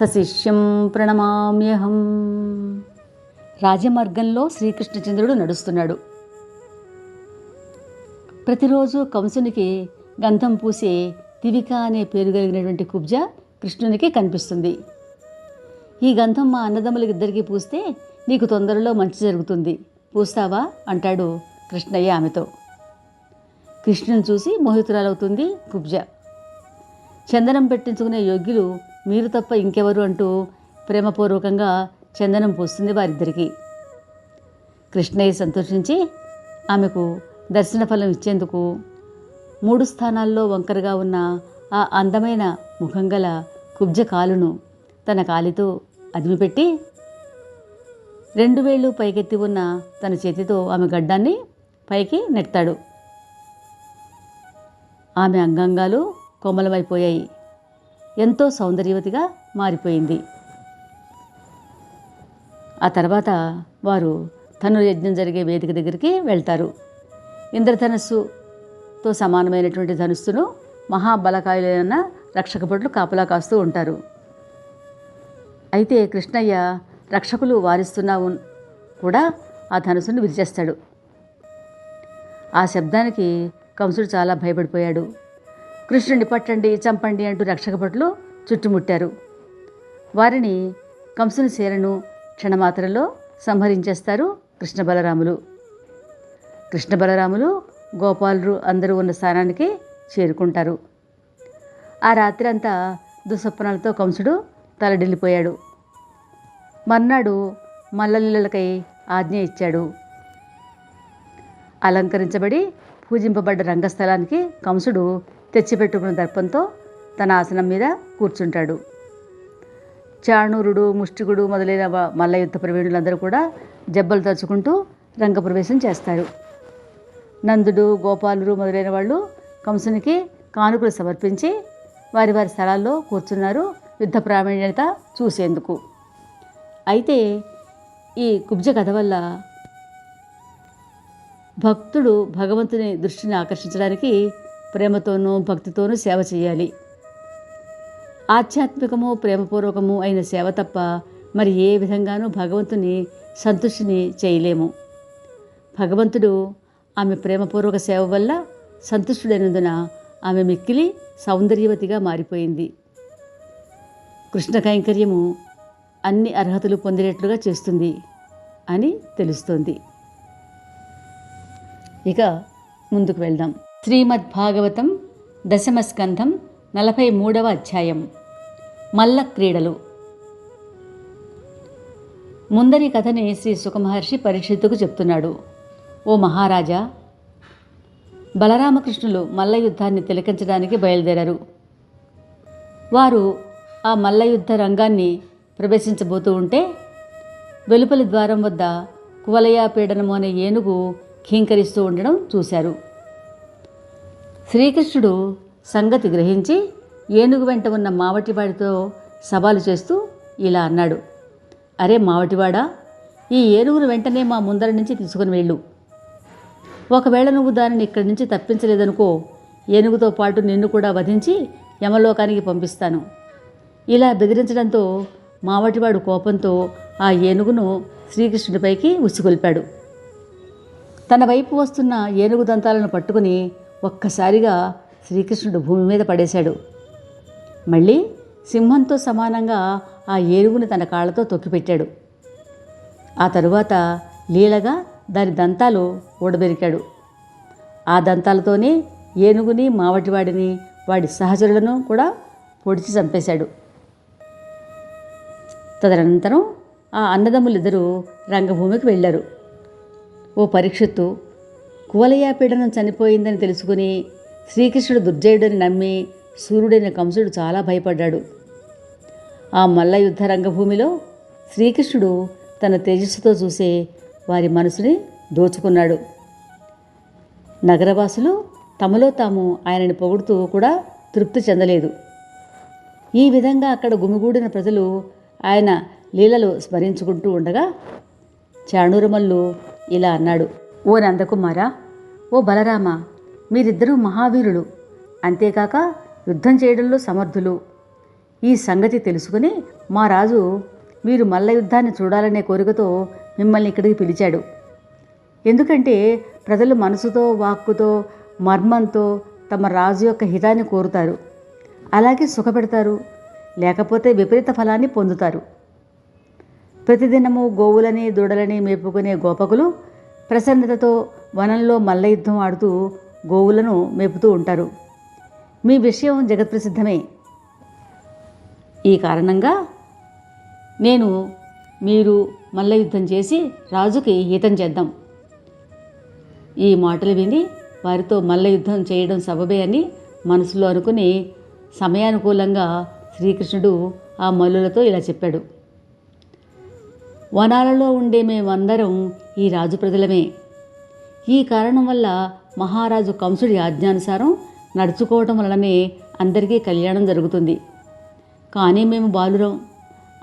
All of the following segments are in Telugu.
సశిష్యం ప్రణమామ్యహం. రాజమార్గంలో శ్రీకృష్ణచంద్రుడు నడుస్తున్నాడు. ప్రతిరోజు కంసునికి గంధం పూసే తివిక అనే పేరు కలిగినటువంటి కుబ్జ కృష్ణునికి కనిపిస్తుంది. ఈ గంధం మా అన్నదమ్ములకి ఇద్దరికీ పూస్తే నీకు తొందరలో మంచి జరుగుతుంది. పూస్తావా? అంటాడు కృష్ణయ్య ఆమెతో. కృష్ణుని చూసి మోహితురాలవుతుంది కుబ్జ. చందనం పెట్టించుకునే యోగ్యులు మీరు తప్ప ఇంకెవరు అంటూ ప్రేమపూర్వకంగా చందనం పూస్తుంది వారిద్దరికీ. కృష్ణయ్య సంతోషించి ఆమెకు దర్శన ఫలం ఇచ్చేందుకు మూడు స్థానాల్లో వంకరగా ఉన్న ఆ అందమైన ముఖం గల కుబ్జ కాలును తన కాలితో అదిమిపెట్టి రెండు వేళ్ళు పైకెత్తి ఉన్న తన చేతితో ఆమె గడ్డాన్ని పైకి నెట్టాడు. ఆమె అంగాంగాలు కోమలమైపోయాయి. ఎంతో సౌందర్యవతిగా మారిపోయింది. ఆ తర్వాత వారు తను యజ్ఞం జరిగే వేదిక దగ్గరికి వెళ్తారు. ఇంద్రధనస్సుతో సమానమైనటువంటి ధనుస్సును మహాబలకాయులైన రక్షక భటులు కాపలా కాస్తూ ఉంటారు. అయితే కృష్ణయ్య రక్షకులు వారిస్తున్నా కూడా ఆ ధనుసును విరిచేస్తాడు. ఆ శబ్దానికి కంసుడు చాలా భయపడిపోయాడు. కృష్ణుడిని పట్టండి చంపండి అంటూ రక్షకభటులు చుట్టుముట్టారు. వారిని కంసుని సేరను క్షణమాత్రలో సంహరించేస్తారు కృష్ణ బలరాములు. కృష్ణ బలరాములు గోపాలురు అందరూ ఉన్న స్థానానికి చేరుకుంటారు. ఆ రాత్రి అంతా దుస్వప్నాలతో కంసుడు తలడిల్లిపోయాడు. మర్నాడు మల్లలీలకై ఆజ్ఞ ఇచ్చాడు. అలంకరించబడి పూజింపబడ్డ రంగస్థలానికి కంసుడు తెచ్చిపెట్టుకున్న దర్పంతో తన ఆసనం మీద కూర్చుంటాడు. చాణూరుడు ముష్టికుడు మొదలైన మల్ల యుద్ధ ప్రవీణులందరూ కూడా జబ్బలు తరుచుకుంటూ రంగప్రవేశం చేస్తారు. నందుడు గోపాలుడు మొదలైన వాళ్ళు కంసునికి కానుకలు సమర్పించి వారి వారి స్థలాల్లో కూర్చున్నారు యుద్ధ ప్రావీణ్యత చూసేందుకు. అయితే ఈ కుబ్జ కథ వల్ల భక్తుడు భగవంతుని దృష్టిని ఆకర్షించడానికి ప్రేమతోనూ భక్తితోనూ సేవ చేయాలి. ఆధ్యాత్మికము ప్రేమపూర్వకము అయిన సేవ తప్ప మరి ఏ విధంగానూ భగవంతుని సంతుష్టిని చేయలేము. భగవంతుడు ఆమె ప్రేమపూర్వక సేవ వల్ల సంతుష్టుడైనందున ఆమె మిక్కిలి సౌందర్యవతిగా మారిపోయింది. కృష్ణ కైంకర్యము అన్ని అర్హతలు పొందినట్లుగా చేస్తుంది అని తెలుస్తోంది. ఇక ముందుకు వెళ్దాం. శ్రీమద్భాగవతం దశమస్కంధం దశమ స్కంధం నలభై మూడవ అధ్యాయం. మల్ల క్రీడలు. ముందరి కథని శ్రీ సుఖమహర్షి పరీక్షిత్తుకు చెప్తున్నాడు. ఓ మహారాజా బలరామకృష్ణులు మల్ల యుద్ధాన్ని తిలకించడానికి బయలుదేరారు. వారు ఆ మల్ల యుద్ధ రంగాన్ని ప్రవేశించబోతూ ఉంటే వెలుపలి ద్వారం వద్ద కువలయాపీడనము అనే ఏనుగు ఖీంకరిస్తూ ఉండడం చూశారు. శ్రీకృష్ణుడు సంగతి గ్రహించి ఏనుగు వెంట ఉన్న మావటివాడితో సవాలు చేస్తూ ఇలా అన్నాడు. అరే మావటివాడా ఈ ఏనుగును వెంటనే మా ముందర నుంచి తీసుకుని వెళ్ళు. ఒకవేళ నువ్వు దానిని ఇక్కడి నుంచి తప్పించలేదనుకో ఏనుగుతో పాటు నిన్ను కూడా వధించి యమలోకానికి పంపిస్తాను. ఇలా బెదిరించడంతో మావటివాడు కోపంతో ఆ ఏనుగును శ్రీకృష్ణుడిపైకి ఉసిగొల్పాడు. తన వైపు వస్తున్న ఏనుగు దంతాలను పట్టుకుని ఒక్కసారిగా శ్రీకృష్ణుడు భూమి మీద పడేశాడు. మళ్ళీ సింహంతో సమానంగా ఆ ఏనుగుని తన కాళ్ళతో తొక్కిపెట్టాడు ఆ తరువాత లీలగా దాని దంతాలు ఊడబెరికాడు. ఆ దంతాలతోనే ఏనుగుని మావటివాడిని వాడి సహచరులను కూడా పొడిచి చంపేశాడు. తదనంతరం ఆ అన్నదమ్ములిద్దరూ రంగభూమికి వెళ్ళారు. ఓ పరీక్షిత్తు కువలయాపీడనం చనిపోయిందని తెలుసుకుని శ్రీకృష్ణుడు దుర్జయుడని నమ్మి సూర్యుడైన కంసుడు చాలా భయపడ్డాడు. ఆ మల్ల యుద్ధ రంగభూమిలో శ్రీకృష్ణుడు తన తేజస్సుతో చూసే వారి మనసుని దోచుకున్నాడు. నగరవాసులు తమలో తాము ఆయనని పొగుడుతూ కూడా తృప్తి చెందలేదు. ఈ విధంగా అక్కడ గుమిగూడిన ప్రజలు ఆయన లీలలు స్మరించుకుంటూ ఉండగా చాణూరమల్లు ఇలా అన్నాడు. ఓ నందకుమారా ఓ బలరామ మీరిద్దరూ మహావీరులు. అంతేకాక యుద్ధం చేయడంలో సమర్థులు. ఈ సంగతి తెలుసుకుని మా రాజు మీరు మల్ల యుద్ధాన్ని చూడాలనే కోరికతో మిమ్మల్ని ఇక్కడికి పిలిచాడు. ఎందుకంటే ప్రజలు మనసుతో వాక్కుతో మర్మంతో తమ రాజు యొక్క హితాన్ని కోరుతారు. అలాగే సుఖపెడతారు. లేకపోతే విపరీత ఫలాన్ని పొందుతారు. ప్రతిదినము గోవులని దూడలని మేపుకునే గోపకులు ప్రసన్నతతో వనంలో మల్ల యుద్ధం ఆడుతూ గోవులను మేపుతూ ఉంటారు. మీ విషయం జగత్ప్రసిద్ధమే. ఈ కారణంగా నేను మీరు మల్ల యుద్ధం చేసి రాజుకి హితం చేద్దాం. ఈ మాటలు విని వారితో మల్ల యుద్ధం చేయడం సబబే అని మనసులో అనుకుని సమయానుకూలంగా శ్రీకృష్ణుడు ఆ మల్లులతో ఇలా చెప్పాడు. వనాలలో ఉండే మేమందరం ఈ రాజు ప్రజలమే. ఈ కారణం వల్ల మహారాజు కంసుడి ఆజ్ఞానుసారం నడుచుకోవటం వలననే అందరికీ కళ్యాణం జరుగుతుంది. కానీ మేము బాలురం.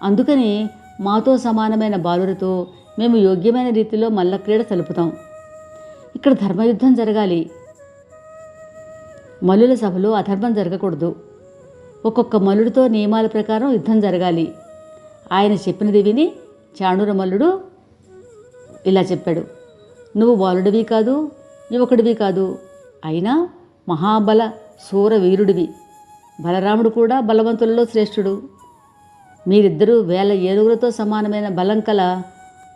అందుకని మాతో సమానమైన బాలురతో మేము యోగ్యమైన రీతిలో మల్ల క్రీడ తలుపుతాం. ఇక్కడ ధర్మయుద్ధం జరగాలి. మల్లుల సభలో అధర్మం జరగకూడదు. ఒక్కొక్క మల్లుడితో నియమాల ప్రకారం యుద్ధం జరగాలి. ఆయన చెప్పినది విని చాణురమల్లుడు ఇలా చెప్పాడు. నువ్వు బాలుడివి కాదు యువకుడివి కాదు. అయినా మహాబల శూర వీరుడివి. బలరాముడు కూడా బలవంతులలో శ్రేష్ఠుడు. మీరిద్దరూ వేల ఏనుగులతో సమానమైన బలం కల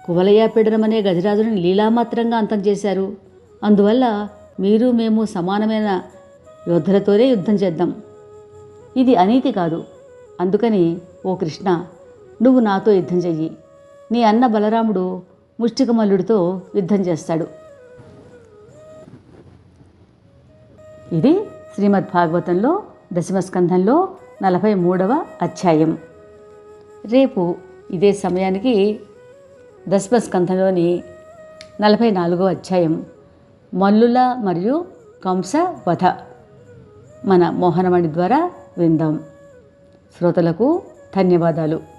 కువలయాపీడనమనే గజరాజుని లీలామాత్రంగా అంతం చేశారు. అందువల్ల మీరు మేము సమానమైన యోధులతోనే యుద్ధం చేద్దాం. ఇది అనీతి కాదు. అందుకని ఓ కృష్ణ నువ్వు నాతో యుద్ధం చెయ్యి. నీ అన్న బలరాముడు ముష్టికమల్లుడితో యుద్ధం చేస్తాడు. ఇది శ్రీమద్ భాగవతంలో దశమస్కంధంలో నలభై మూడవ అధ్యాయం. రేపు ఇదే సమయానికి దశమస్కంధంలోని నలభై నాలుగవ అధ్యాయం. మల్లుల మరియు కంస వధ మన మోహనమణి ద్వారా విందాం. శ్రోతలకు ధన్యవాదాలు.